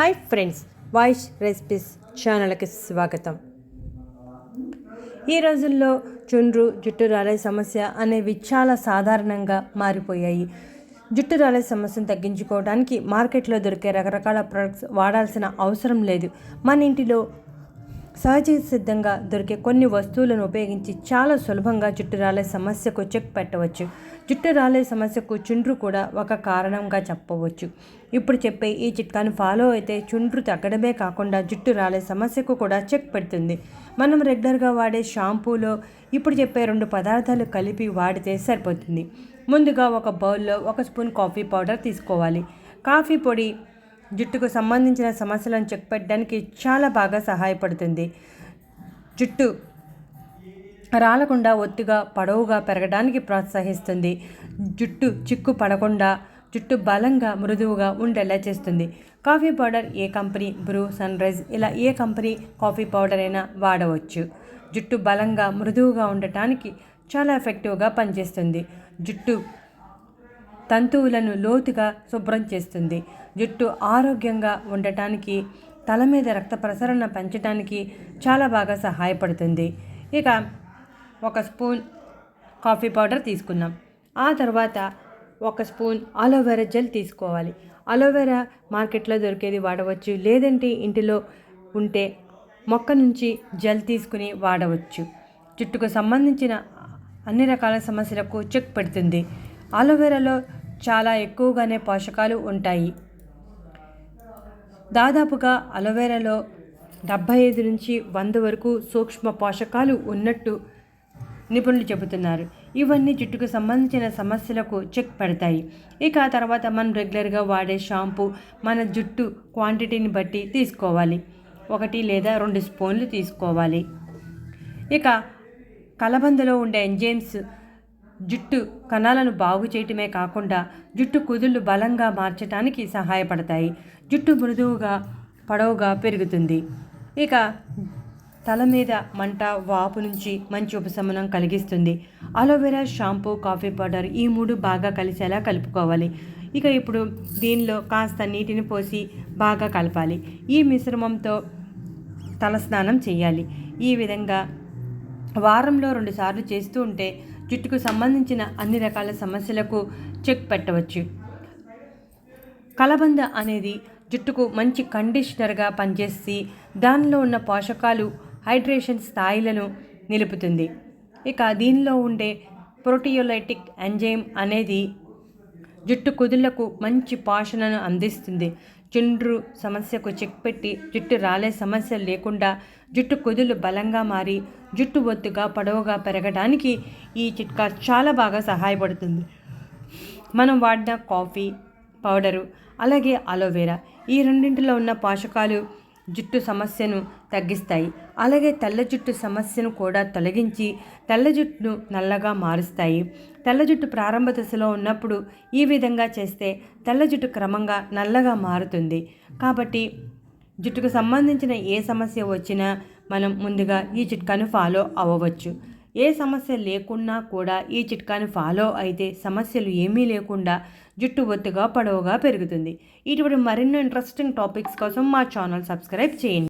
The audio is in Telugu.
హాయ్ ఫ్రెండ్స్ వాయిస్ రెసిపీస్ ఛానల్కి స్వాగతం. ఈ రోజుల్లో చుండ్రు జుట్టు రాలే సమస్య అనేవి చాలా సాధారణంగా మారిపోయాయి. జుట్టు రాలే సమస్యను తగ్గించుకోవడానికి మార్కెట్లో దొరికే రకరకాల ప్రొడక్ట్స్ వాడాల్సిన అవసరం లేదు. మన ఇంటిలో సహజ సిద్ధంగా దొరికే కొన్ని వస్తువులను ఉపయోగించి చాలా సులభంగా జుట్టు రాలే సమస్యకు చెక్ పెట్టవచ్చు. జుట్టు రాలే సమస్యకు చుండ్రు కూడా ఒక కారణంగా చెప్పవచ్చు. ఇప్పుడు చెప్పే ఈ చిట్కాను ఫాలో అయితే చుండ్రు తగ్గడమే కాకుండా జుట్టు రాలే సమస్యకు కూడా చెక్ పెడుతుంది. మనం రెగ్యులర్గా వాడే షాంపూలో ఇప్పుడు చెప్పే రెండు పదార్థాలు కలిపి వాడితే సరిపోతుంది. ముందుగా ఒక బౌల్లో ఒక స్పూన్ కాఫీ పౌడర్ తీసుకోవాలి. కాఫీ పొడి జుట్టుకు సంబంధించిన సమస్యలను చెక్ పెట్టడానికి చాలా బాగా సహాయపడుతుంది. జుట్టు రాలకుండా ఒత్తుగా పొడవుగా పెరగడానికి ప్రోత్సహిస్తుంది. జుట్టు చిక్కు పడకుండా జుట్టు బలంగా మృదువుగా ఉండేలా చేస్తుంది. కాఫీ పౌడర్ ఏ కంపెనీ బ్రూ సన్ రైజ్ ఇలా ఏ కంపెనీ కాఫీ పౌడర్ అయినా వాడవచ్చు. జుట్టు బలంగా మృదువుగా ఉండటానికి చాలా ఎఫెక్టివ్గా పనిచేస్తుంది. జుట్టు తంతువులను లోతుగా శుభ్రం చేస్తుంది. జుట్టు ఆరోగ్యంగా ఉండటానికి తల మీద రక్త ప్రసరణ పెంచడానికి చాలా బాగా సహాయపడుతుంది. ఇక ఒక స్పూన్ కాఫీ పౌడర్ తీసుకున్నాం ఆ తర్వాత ఒక స్పూన్ అలోవెరా జెల్ తీసుకోవాలి. అలోవెరా మార్కెట్లో దొరికేది వాడవచ్చు. లేదంటే ఇంటిలో ఉంటే మొక్క నుంచి జెల్ తీసుకుని వాడవచ్చు. జుట్టుకు సంబంధించిన అన్ని రకాల సమస్యలకు చెక్ పెడుతుంది. అలోవెరాలో చాలా ఎక్కువగానే పోషకాలు ఉంటాయి. దాదాపుగా అలోవెరాలో డెబ్భై ఐదు నుంచి వంద వరకు సూక్ష్మ పోషకాలు ఉన్నట్టు నిపుణులు చెబుతున్నారు. ఇవన్నీ జుట్టుకు సంబంధించిన సమస్యలకు చెక్ పెడతాయి. ఇక తర్వాత మనం రెగ్యులర్గా వాడే షాంపూ మన జుట్టు క్వాంటిటీని బట్టి తీసుకోవాలి. ఒకటి లేదా రెండు స్పూన్లు తీసుకోవాలి. ఇక కలబందలో ఉండే ఎంజైమ్స్ జుట్టు కణాలను బాగు చేయటమే కాకుండా జుట్టు కుదుళ్ళు బలంగా మార్చడానికి సహాయపడతాయి. జుట్టు మృదువుగా పొడవుగా పెరుగుతుంది. ఇక తల మీద మంట వాపు నుంచి మంచి ఉపశమనం కలిగిస్తుంది. అలోవెరా షాంపూ కాఫీ పౌడర్ ఈ మూడు బాగా కలిసేలా కలుపుకోవాలి. ఇక ఇప్పుడు దీనిలో కాస్త నీటిని పోసి బాగా కలపాలి. ఈ మిశ్రమంతో తలస్నానం చేయాలి. ఈ విధంగా వారంలో రెండుసార్లు చేస్తూ ఉంటే జుట్టుకు సంబంధించిన అన్ని రకాల సమస్యలకు చెక్ పెట్టవచ్చు. కలబంద అనేది జుట్టుకు మంచి కండిషనర్గా పనిచేసి దానిలో ఉన్న పోషకాలు హైడ్రేషన్ స్థాయిలను నిలుపుతుంది. ఇక దీనిలో ఉండే ప్రోటియోలైటిక్ ఎంజైమ్ అనేది జుట్టు కుదుళ్ళకు మంచి పోషణను అందిస్తుంది. చుండ్రు సమస్యకు చెక్ పెట్టి జుట్టు రాలే సమస్య లేకుండా జుట్టు కుదులు బలంగా మారి జుట్టు ఒత్తుగా పొడవుగా పెరగడానికి ఈ చిట్కా చాలా బాగా సహాయపడుతుంది. మనం వాడిన కాఫీ పౌడరు అలాగే అలోవెరా ఈ రెండింటిలో ఉన్న పోషకాలు జుట్టు సమస్యను తగ్గిస్తాయి. అలాగే తెల్ల జుట్టు సమస్యను కూడా తొలగించి తెల్ల జుట్టును నల్లగా మారుస్తాయి. తెల్ల జుట్టు ప్రారంభ దశలో ఉన్నప్పుడు ఈ విధంగా చేస్తే తెల్ల జుట్టు క్రమంగా నల్లగా మారుతుంది. కాబట్టి జుట్టుకు సంబంధించిన ఏ సమస్య వచ్చినా మనం ముందుగా ఈ చిట్కాను ఫాలో అవ్వవచ్చు. ఏ సమస్య లేకున్నా కూడా ఈ చిట్కాని ఫాలో అయితే సమస్యలు ఏమీ లేకుండా జుట్టు ఒత్తుగా పొడవుగా పెరుగుతుంది. ఇటువంటి మరిన్నో ఇంట్రెస్టింగ్ టాపిక్స్ కోసం మా ఛానల్ సబ్స్క్రైబ్ చేయండి.